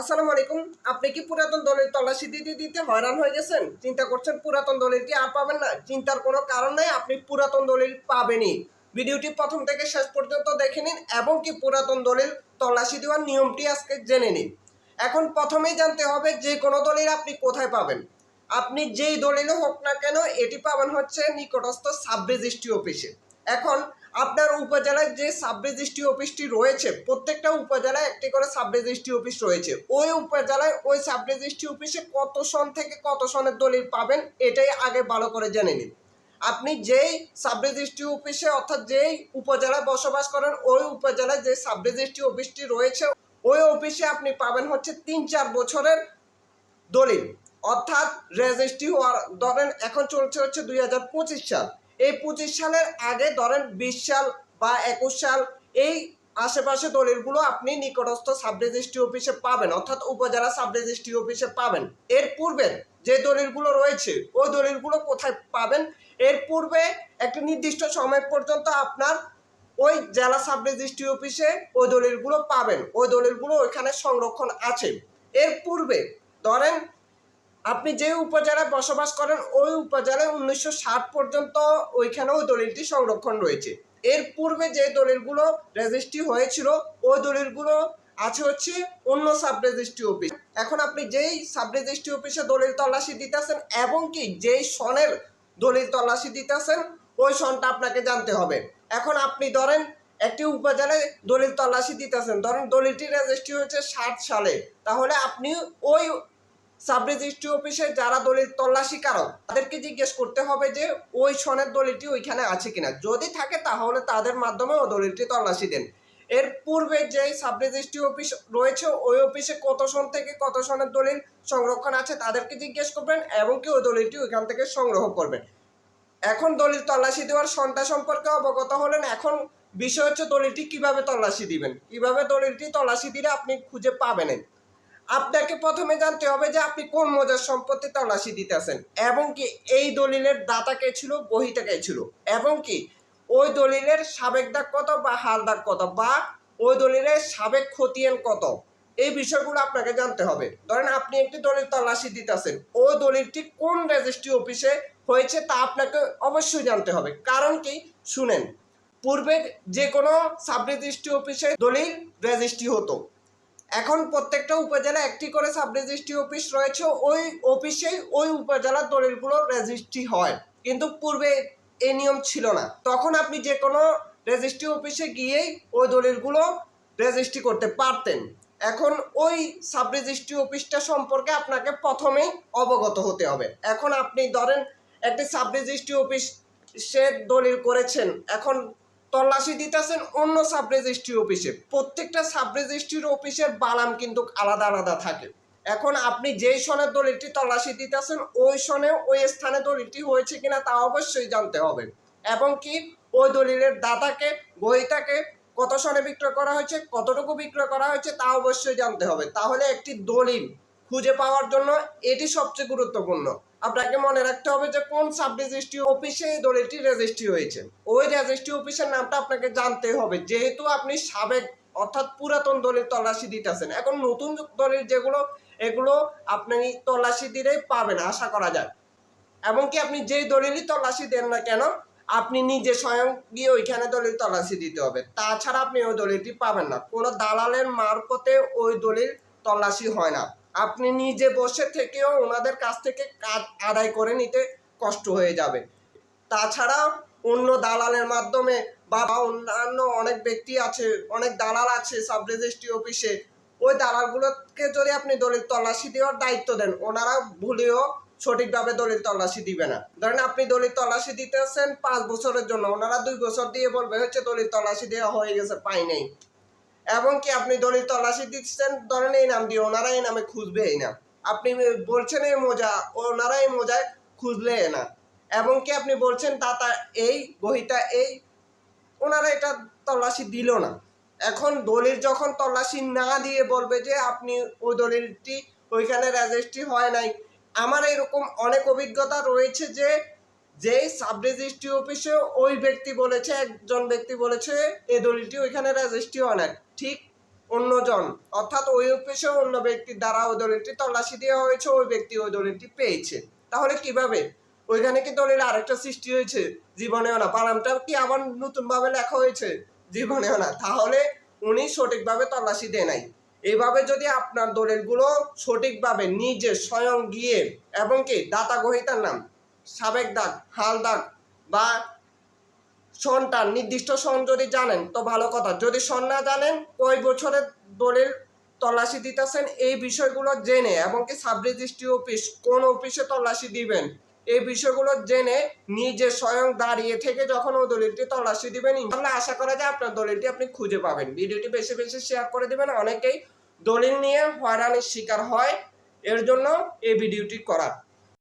আসসালামু আলাইকুম। আপনি কি পুরাতন দলের তল্লাশি দিতে দিতে হয়রান হয়ে গেছেন? চিন্তা করছেন পুরাতন দলিল কি আর পাবেন না? চিন্তার কোনো কারণ নেই, আপনি পুরাতন দলিল পাবেনই। ভিডিওটি প্রথম থেকে শেষ পর্যন্ত দেখে নিন এবং কি পুরাতন দলিল তল্লাশি দেওয়ার নিয়মটি আজকে জেনে নিন। এখন প্রথমেই জানতে হবে যে কোনো দলিল আপনি কোথায় পাবেন। আপনি যেই দলিলও হোক না কেন, এটি পাবেন হচ্ছে নিকটস্থ সাব রেজিস্ট্রি অফিসে। এখন আপনার উপজেলায় যে সাব রেজিস্ট্রি অফিসটি রয়েছে, প্রত্যেকটা উপজেলায় একটি করে সাব রেজিস্ট্রি অফিস রয়েছে। ওই উপজেলায় ওই সাব রেজিস্ট্রি অফিসে কত সন থেকে কত সনের দলিল পাবেন, এটাই আগে ভালো করে জেনে নিন। আপনি যেই সাব রেজিস্ট্রি অফিসে অর্থাৎ যেই উপজেলায় বসবাস করেন, ওই উপজেলায় যে সাব রেজিস্ট্রি অফিসটি রয়েছে, ওই অফিসে আপনি পাবেন হচ্ছে তিন চার বছরের দলিল। অর্থাৎ রেজিস্ট্রি হওয়ার, ধরেন এখন চলছে হচ্ছে দুই হাজার পঁচিশ সাল। এই পঁচিশ সালের আগে ধরেন বিশ সাল বা একুশ সাল এই আশেপাশে দলিলগুলো আপনি নিকটস্থ সাব রেজিস্ট্রি অফিসে পাবেন, অর্থাৎ উপজেলা সাব রেজিস্ট্রি অফিসে পাবেন। এর পূর্বের যে দলিলগুলো রয়েছে, ওই দলিলগুলো কোথায় পাবেন? এর পূর্বে একটি নির্দিষ্ট সময় পর্যন্ত আপনার ওই জেলা সাব রেজিস্ট্রি অফিসে ওই দলিলগুলো পাবেন। ওই দলিলগুলো ওইখানে সংরক্ষণ আছে। এর পূর্বে ধরেন আপনি যে উপজেলায় বসবাস করেন, ওই উপজেলায় উনিশশো ষাট পর্যন্ত ওইখানে ওই দলিলটি সংরক্ষণ রয়েছে। এর পূর্বে যে দলিলগুলো রেজিস্ট্রি হয়েছিল, ওই দলিলগুলো আছে হচ্ছে অন্য সাব রেজিস্ট্রি অফিস। এখন আপনি যেই সাব রেজিস্ট্রি অফিসে দলিল তল্লাশি দিতেছেন এবং কি যেই সনের দলিল তল্লাশি দিতেছেন, ওই সনটা আপনাকে জানতে হবে। এখন আপনি ধরেন একটি উপজেলায় দলিল তল্লাশি দিতেছেন, ধরেন দলিলটি রেজিস্ট্রি হয়েছে ষাট সালে, তাহলে আপনি ওই সাব রেজিস্ট্রি অফিসে যারা দলিল তল্লাশি কারক, তাদেরকে জিজ্ঞেস করতে হবে যে ওই সনের দলিলটি ওইখানে আছে কিনা। যদি থাকে তাহলে তাদের মাধ্যমে ও দলিলটি তল্লাশি দেন। এর পূর্বে যে সাব রেজিস্ট্রি অফিস রয়েছে, ওই অফিসে কত সন থেকে কত সনের দলিল সংরক্ষণ আছে তাদেরকে জিজ্ঞেস করবেন এবং কি ওই দলিলটি ওইখান থেকে সংগ্রহ করবেন। এখন দলিল তল্লাশি দেওয়ার সনটা সম্পর্কে অবগত হলেন। এখন বিষয় হচ্ছে দলিলটি কীভাবে তল্লাশি দিবেন? কীভাবে দলিলটি তল্লাশি দিলে আপনি খুঁজে পাবেন? আপনাকে প্রথমে জানতে হবে যে আপনি কোন মজার সম্পত্তি তল্লাশি দিতেছেন এবং কি এই দলিলের দাতা কে ছিল, বহিটা কে ছিল এবং কি ওই দলিলের সাবেক দাগ কত বা হাল দাগ কত বা ওই দলিলের সাবেক খতিয়ান কত? এই বিষয়গুলো আপনাকে জানতে হবে। ধরেন আপনি একটি দলিল তল্লাশি দিতেছেন, ওই দলিলটি কোন রেজিস্ট্রি অফিসে হয়েছে তা আপনাকে অবশ্যই জানতে হবে। কারণ কি? শুনেন পূর্বে যে কোনো সাব রেজিস্ট্রি অফিসে দলিল রেজিস্ট্রি হতো। এখন প্রত্যেকটা উপজেলা একটি করে সাব রেজিস্ট্রি অফিস রয়েছে, ওই অফিসেই ওই উপজেলার দলিলগুলো রেজিস্ট্রি হয়। কিন্তু পূর্বে এই নিয়ম ছিল না। তখন আপনি যে কোনো রেজিস্ট্রি অফিসে গিয়েই ওই দলিলগুলো রেজিস্ট্রি করতে পারতেন। এখন ওই সাব রেজিস্ট্রি অফিসটা সম্পর্কে আপনাকে প্রথমেই অবগত হতে হবে। এখন আপনি ধরেন একটি সাব রেজিস্ট্রি অফিসে দলিল করেছেন, এখন তল্লাশি দিতেছেন অন্য সাব রেজিস্ট্রি অফিসে। প্রত্যেকটা সাব রেজিস্ট্রির অফিসের বালাম কিন্তু আলাদা আলাদা থাকে। এখন আপনি যেই সনের দলিলটি তল্লাশি দিতেছেন, ওই সনে ওই স্থানে দলিলটি হয়েছে কিনা তা অবশ্যই জানতে হবে। এবং কি ওই দলিলের দাতাকে বইটাকে কত সনে বিক্রয় করা হয়েছে, কতটুকু বিক্রয় করা হয়েছে তা অবশ্যই জানতে হবে। তাহলে একটি দলিল খুঁজে পাওয়ার জন্য এটি সবচেয়ে গুরুত্বপূর্ণ। আপনাকে মনে রাখতে হবে যে কোন সাব রেজিস্ট্রি অফিসে এই দলিলটি রেজিস্ট্রি হয়েছে। ওই রেজিস্ট্রি অফিসের নামটা আপনাকে জানতে হবে, যেহেতু আপনি সাবেক অর্থাৎ পুরাতন দলিল তল্লাশি দিতেছেন। এখন নতুন দলিল যেগুলো, এগুলো আপনি তল্লাশি দিলেই পাবেন, আশা করা যায়। এমনকি আপনি যেই দলিলই তল্লাশি দেন না কেন, আপনি নিজে স্বয়ং গিয়ে ওইখানে দলিল তল্লাশি দিতে হবে। তাছাড়া আপনি ওই দলিলটি পাবেন না। কোনো দালালের মারফতে ওই দলিল তল্লাশি হয় না। আপনি নিজে বসে থেকেও ওনাদের কাছ থেকে কাজ আদায় করে নিতে কষ্ট হয়ে যাবে। তাছাড়া অন্য দালালের মাধ্যমে বা অন্যান্য অনেক ব্যক্তি আছে, অনেক দালাল আছে সাব রেজিস্ট্রি অফিসে, ওই দালালগুলোকে যদি আপনি দলিল তল্লাশি দেওয়ার দায়িত্ব দেন, ওনারা ভুলেও সঠিকভাবে দলিল তল্লাশি দিবে না। ধরেন আপনি দলিল তল্লাশি দিতেছেন পাঁচ বছরের জন্য, ওনারা দুই বছর দিয়ে বলবে হচ্ছে দলিল তল্লাশি দেওয়া হয়ে গেছে, পাই নাই। এবং কি আপনি দলিল তল্লাশি দিচ্ছেন? ধরেন এই নাম দিয়ে ওনারা এই নামে খুঁজবে এই না আপনি বলছেন এই মোজা, ওনারা এই মোজায় খুঁজলে না। এবং কি আপনি বলছেন দাতা এই বহিটা এই, ওনারা এটা তল্লাশি দিল না। এখন দলিল যখন তল্লাশি না দিয়ে বলবে যে আপনি ওই দলিলটি ওইখানে রেজিস্ট্রি হয় নাই, আমার এরকম অনেক অভিজ্ঞতা রয়েছে যে যে সাব রেজিস্ট্রি অফিসে ওই ব্যক্তি বলেছে, একজন ব্যক্তি বলেছে এই দলিলটি ওইখানে রেজিস্ট্রি হয় না ঠিক অন্যজন, অর্থাৎ ওই অফিসে অন্য ব্যক্তির দ্বারা ওই দলিলটি তল্লাশি দেওয়া হয়েছে, ওই ব্যক্তি ওই দলিলটি পেয়েছে। তাহলে কীভাবে? ওইখানে কি দলিল আরেকটা সৃষ্টি হয়েছে? জীবনেও না। বানামটা কি আবার নতুন ভাবে লেখা হয়েছে? জীবনেও না। তাহলে উনি সঠিকভাবে তল্লাশি দেয় নাই। এইভাবে যদি আপনার দলিলগুলো সঠিকভাবে নিজে স্বয়ং গিয়ে, এবং কি দাতা গ্রহিতার নাম সাবেক দাগ, হাল দাগ বা সনটা নির্দিষ্ট সন যদি জানেন তো ভালো কথা। যদি সন না জানেন, কয় বছরের দলিল তল্লাশি দিতেছেন এই বিষয়গুলো জেনে এবং কি সাব রেজিস্ট্রি অফিস, কোন অফিসে তল্লাশি দিবেন? এই বিষয়গুলো জেনে নিজে স্বয়ং দাঁড়িয়ে থেকে যখন ওই দলিলটি তল্লাশি দিবেন ইনশাল্লাহ আশা করা যায় আপনার দলিলটি আপনি খুঁজে পাবেন। ভিডিওটি বেশি বেশি শেয়ার করে দিবেন, অনেকেই দলিল নিয়ে হয়রানির শিকার হয়। এর জন্য এই ভিডিওটি করা